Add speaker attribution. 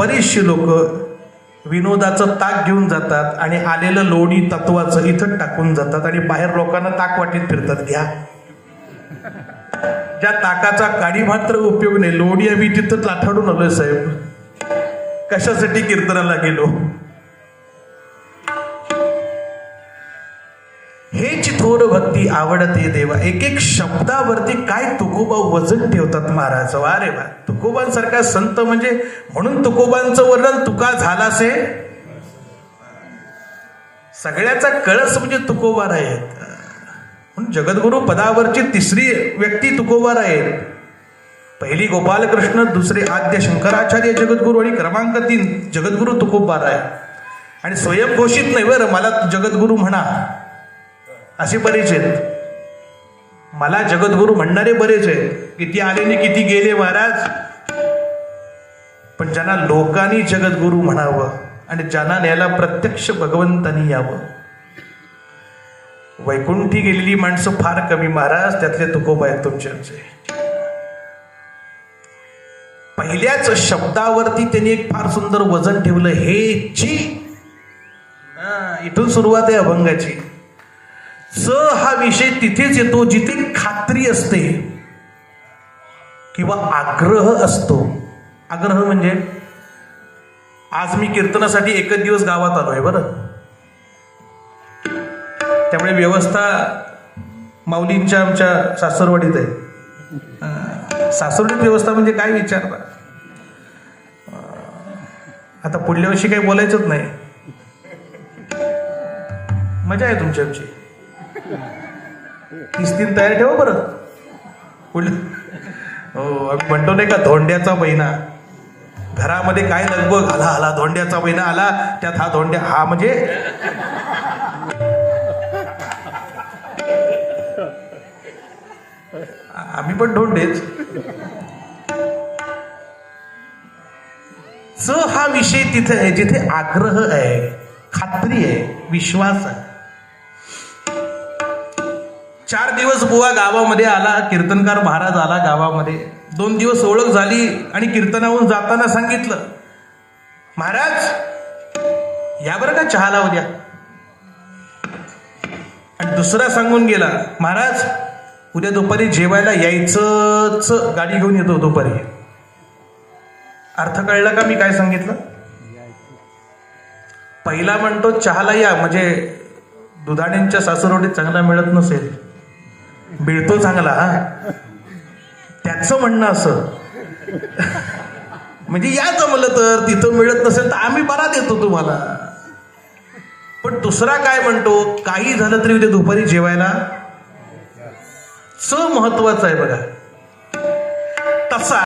Speaker 1: बरीचशी लोक विनोदाचं ताक घेऊन जातात आणि आलेलं लोणी तत्वाचं इथं टाकून जातात आणि बाहेर लोकांना ताक वाटीत फिरतात. घ्या. ज्या ताकाचा काडी मात्र उपयोग नाही लोणी आम्ही तिथं लाथाडून आलोय साहेब. कशासाठी कीर्तनाला गेलो? हे भक्ती आवडते देवा. एक एक शब्दावरती काय तुकोबा वजन ठेवतात महाराज वा रे वा. तुकोबांसारखा संत म्हणजे म्हणून तुकोबांचं वर्णन तुका झालासे? सगळ्याचा कळस म्हणजे तुकोबार आहेत म्हणून जगद्गुरु पदावरची तिसरी व्यक्ती तुकोबार आहेत पहिली गोपालकृष्ण दुसरे आद्य शंकराचार्य जगद्गुरु आणि क्रमांक तीन जगद्गुरु तुकोबार आहे आणि स्वयंघोषित नाही बरं मला जगद्गुरु म्हणा. असे बरेच आहेत. मला जगद्गुरु म्हणणारे बरेच आहेत किती आले आणि किती गेले महाराज? पण ज्यांना लोकांनी जगद्गुरु म्हणावं आणि ज्यांना न्यायला प्रत्यक्ष भगवंतानी यावं. वैकुंठी गेलेली माणसं फार कमी महाराज त्यातले तुकोबा आहेत तुमच्याचे पहिल्याच शब्दावरती त्यांनी एक फार सुंदर वजन ठेवलं हे ची इथून सुरुवात आहे अभंगाची. च हा विषय तिथेच येतो जिथे खात्री असते किंवा आग्रह असतो. आग्रह म्हणजे आज मी कीर्तनासाठी एकच दिवस गावात आलोय बरं? त्यामुळे व्यवस्था माऊलींच्या आमच्या सासरवाडीत आहे. सासरवाडीत व्यवस्था म्हणजे काय विचारता आता पुढल्या वर्षी काही बोलायचंच नाही. मजा आहे तुमची आमची तीस तीन तयार ठेवा बरं. पुढलं हो आम्ही म्हणतो नाही का धोंड्याचा महिना. घरामध्ये काय लगबग आला आला धोंड्याचा महिना आला त्यात हा धोंड्या हा म्हणजे आम्ही पण धोंडेच. च हा विषय तिथे आहे जिथे आग्रह आहे खात्री आहे विश्वास आहे. चार दिवस बुवा गावामध्ये आला कीर्तनकार महाराज आला गावामध्ये. दोन दिवस ओळख झाली आणि कीर्तनाहून जाताना सांगितलं महाराज या बरं का चहाला उद्या आणि दुसरा सांगून गेला महाराज उद्या दुपारी जेवायला यायचंच. गाडी घेऊन येतो दुपारी. अर्थ कळला का मी काय सांगितलं? पहिला म्हणतो चहाला या म्हणजे दुधाण्यांच्या सासरवडीत चांगला मिळत नसेल. मिळतो चांगला हा. त्याचं म्हणणं असं. म्हणजे या जमलं तर तिथं मिळत नसेल तर आम्ही बरा देतो तुम्हाला. पण दुसरा काय म्हणतो काही झालं तरी उद्या दुपारी जेवायला? च महत्वाचं आहे बघा. तसा.